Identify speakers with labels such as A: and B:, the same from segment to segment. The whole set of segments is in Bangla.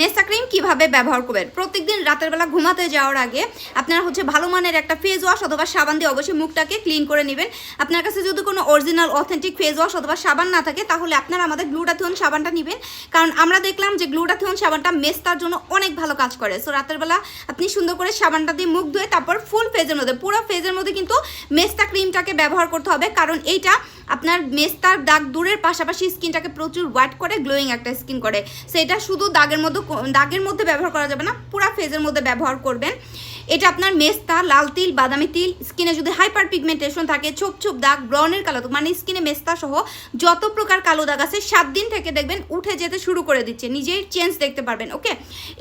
A: মেসা ক্রিম কীভাবে ব্যবহার করবেন? প্রত্যেকদিন রাতের বেলা ঘুমাতে যাওয়ার আগে আপনারা হচ্ছে ভালো মানের একটা ফেস ওয়াশ অথবা সাবান দিয়ে অবশ্যই মুখটাকে ক্লিন করে নেবেন। আপনার কাছে যদি কোনো অরিজিনাল অথেন্টিক ফেস ওয়াশ অথবা সাবান না থাকে, তাহলে আপনারা আমাদের গ্লুটাথিয়ন সাবানটা নেবেন। কারণ আমরা দেখলাম যে গ্লুটাথিয়ন সাবানটা মেস্তার জন্য অনেক ভালো কাজ করে। সো রাতের বেলা আপনি সুন্দর করে সাবানটা দিয়ে মুখ ধুয়ে তারপর ফুল ফেজের মধ্যে, পুরো ফেজের মধ্যে কিন্তু মেস্তা ক্রিমটাকে ব্যবহার করতে হবে। কারণ এইটা আপনার মেস্তার দাগ দূরের পাশাপাশি স্কিনটাকে প্রচুর হোয়াইট করে গ্লোয়িং একটা স্কিন করে। সেটা শুধু দাগের মধ্যে দাগের মধ্যে ব্যবহার করা যাবে না পুরা ফেজের মধ্যে ব্যবহার করবেন। এটা আপনার মেস্তা, লাল তিল, বাদামি তিল, স্কিনে যদি হাইপার পিগমেন্টেশন থাকে, ছোপ ছোপ দাগ ব্রনের কালো মানে স্কিনে মেস্তা সহ যত প্রকার কালো দাগ আছে, সাত দিন থেকে দেখবেন উঠে যেতে শুরু করে দিচ্ছে। নিজেই চেঞ্জ দেখতে পারবেন ওকে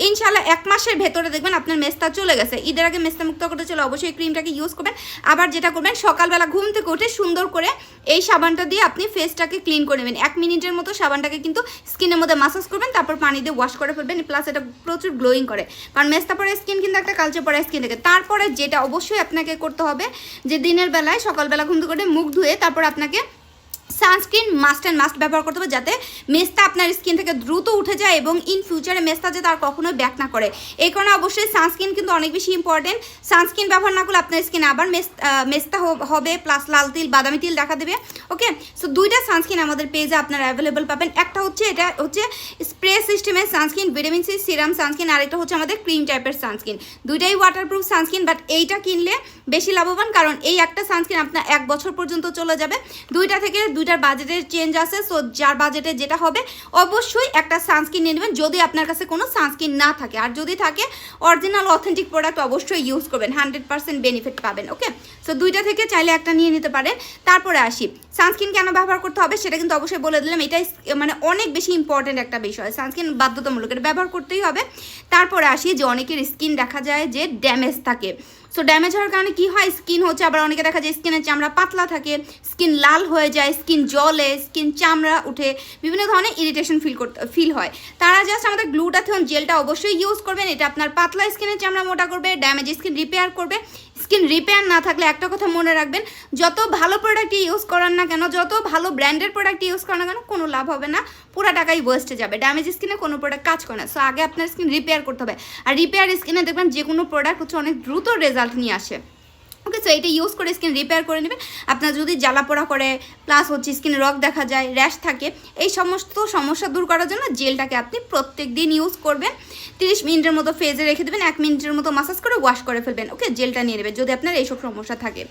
A: ইনশাল্লাহ এক মাসের ভেতরে দেখবেন আপনার মেস্তা চলে গেছে। ঈদের আগে মেস্তা মুক্ত করতে চলে অবশ্যই ক্রিমটাকে ইউজ করবেন। আবার যেটা করবেন, সকালবেলা ঘুম থেকে উঠে সুন্দর করে এই সাবানটা দিয়ে আপনি ফেসটাকে ক্লিন করে নেবেন। এক মিনিটের মতো সাবানটাকে কিন্তু স্কিনের মধ্যে মাসাজ করবেন, তারপর পানি দিয়ে ওয়াশ করে ফেলবেন প্লাস এটা প্রচুর গ্লোয়িং করে। কারণ মেস্তা পরে স্কিন কিন্তু একটা কালচে পরে স্কিন থাকে তারপরে যেটা অবশ্যই আপনাকে করতে হবে, যে দিনের বেলায় সকালবেলা ঘুম করে মুখ ধুয়ে তারপর আপনাকে সানস্ক্রিন মাস্ট অ্যান্ড মাস্ট ব্যবহার করতে হবে যাতে মেস্তা আপনার স্কিন থেকে দ্রুত উঠে যায় এবং ইন ফিউচারে মেস্তা যাতে আর কখনোই ব্যাক না করে। এই কারণে অবশ্যই সানস্ক্রিন কিন্তু অনেক বেশি ইম্পর্টেন্ট সানস্ক্রিন ব্যবহার না করলে আপনার স্কিন আবার মেস্তা হবে প্লাস লাল তিল, বাদামি তিল দেখা দেবে। ওকে সো দুইটা সানস্ক্রিন আমাদের পেজে আপনারা অ্যাভেলেবল পাবেন। একটা হচ্ছে, এটা হচ্ছে স্প্রে সিস্টেমের sunscreen vitamin C serum sunscreen আরেকটা হচ্ছে আমাদের ক্রিম টাইপের সানস্ক্রিন। দুইটাই ওয়াটারপ্রুফ সানস্ক্রিন বাট এইটা কিনলে বেশি লাভবান, কারণ এই একটা সানস্ক্রিন আপনার এক বছর পর্যন্ত চলে যাবে। দুইটা থেকে দুইটার বাজেটের চেঞ্জ আছে সো যার বাজেটে যেটা হবে, অবশ্যই একটা সানস্ক্রিন নিয়ে নেবেন, যদি আপনার কাছে কোনো সানস্ক্রিন না থাকে। আর যদি থাকে অরিজিনাল অথেন্টিক প্রোডাক্ট অবশ্যই ইউজ করবেন হান্ড্রেড পার্সেন্ট বেনিফিট পাবেন ওকে সো দুইটা থেকে চাইলে একটা নিয়ে নিতে পারেন। তারপরে আসি সানস্ক্রিন কেন ব্যবহার করতে হবে সেটা কিন্তু অবশ্যই বলে দিলাম এটাই মানে অনেক বেশি ইম্পর্টেন্ট একটা বিষয়। সানস্ক্রিন বাধ্যতামূলক, এটা ব্যবহার করতেই হবে। তারপরে আসি, যে অনেকের স্কিন দেখা যায় যে ড্যামেজ থাকে। সো ড্যামেজ হওয়ার কারণে কী হয়? স্কিন হচ্ছে আবার অনেকে দেখা যায় স্কিনের চামড়া পাতলা থাকে স্কিন লাল হয়ে যায় স্কিন জলে স্কিন চামড়া উঠে, বিভিন্ন ধরনের ইরিটেশন ফিল করতে ফিল হয়। তারা জাস্ট আমাদের গ্লুটাথিয়ন জেলটা অবশ্যই ইউজ করবেন। এটা আপনার পাতলা স্কিনের চামড়া মোটা করবে ড্যামেজ স্কিন রিপেয়ার করবে। স্কিন রিপেয়ার না থাকলে একটা কথা মনে রাখবেন, যত ভালো প্রোডাক্ট ইউজ করান না কেন, যত ভালো ব্র্যান্ডের প্রোডাক্ট ইউজ করান না কেন, কোনো লাভ হবে না। পুরো টাকাই ওয়েস্টে যাবে। ড্যামেজ স্কিনে কোনো প্রোডাক্ট কাজ করে না। সো আগে আপনার স্কিন রিপেয়ার করতে হবে। আর রিপেয়ার স্কিনে দেখবেন যে কোনো প্রোডাক্ট হচ্ছে অনেক দ্রুত রেজাল্ট নিয়ে আসে। ওকে সো এটা ইউজ করে স্কিন রিপেয়ার করে নেবেন আপনার যদি জ্বালা পোড়া করে প্লাস হচ্ছে স্কিনে রক দেখা যায় র্যাশ থাকে, এই সমস্ত সমস্যা দূর করার জন্য জেলটাকে আপনি প্রত্যেক দিন ইউজ করবেন। তিরিশ মিনিটের মতো ফেজে রেখে দেবেন, এক মিনিটের মতো মাসাজ করে ওয়াশ করে ফেলবেন। ওকে জেলটা নিয়ে নেবেন, যদি আপনার এইসব সমস্যা থাকে।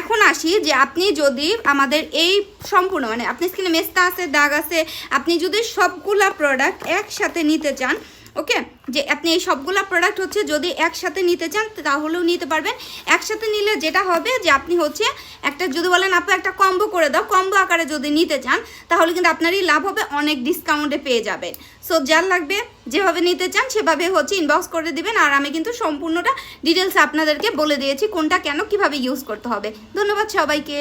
A: এখন আসি যে আপনি যদি আমাদের এই সম্পূর্ণ মানে আপনি স্কিনে মেস্তা আছে, দাগ আছে, আপনি যদি সবগুলা প্রোডাক্ট একসাথে নিতে চান ওকে? যে আপনি এই সবগুলা প্রোডাক্ট হচ্ছে যদি একসাথে নিতে চান, তাহলেও নিতে পারবেন। একসাথে নিলে যেটা হবে যে আপনি হচ্ছে একটা, যদি বলেন আপনি একটা কম্বো করে দাও কম্বো আকারে যদি নিতে চান, তাহলে কিন্তু আপনারই লাভ হবে, অনেক ডিসকাউন্টে পেয়ে যাবেন। সো যার লাগবে, যেভাবে নিতে চান, সেভাবে হচ্ছে ইনবক্স করে দিবেন, আর আমি কিন্তু সম্পূর্ণটা ডিটেলস আপনাদেরকে বলে দিয়েছি কোনটা কেন, কীভাবে ইউজ করতে হবে। ধন্যবাদ সবাইকে।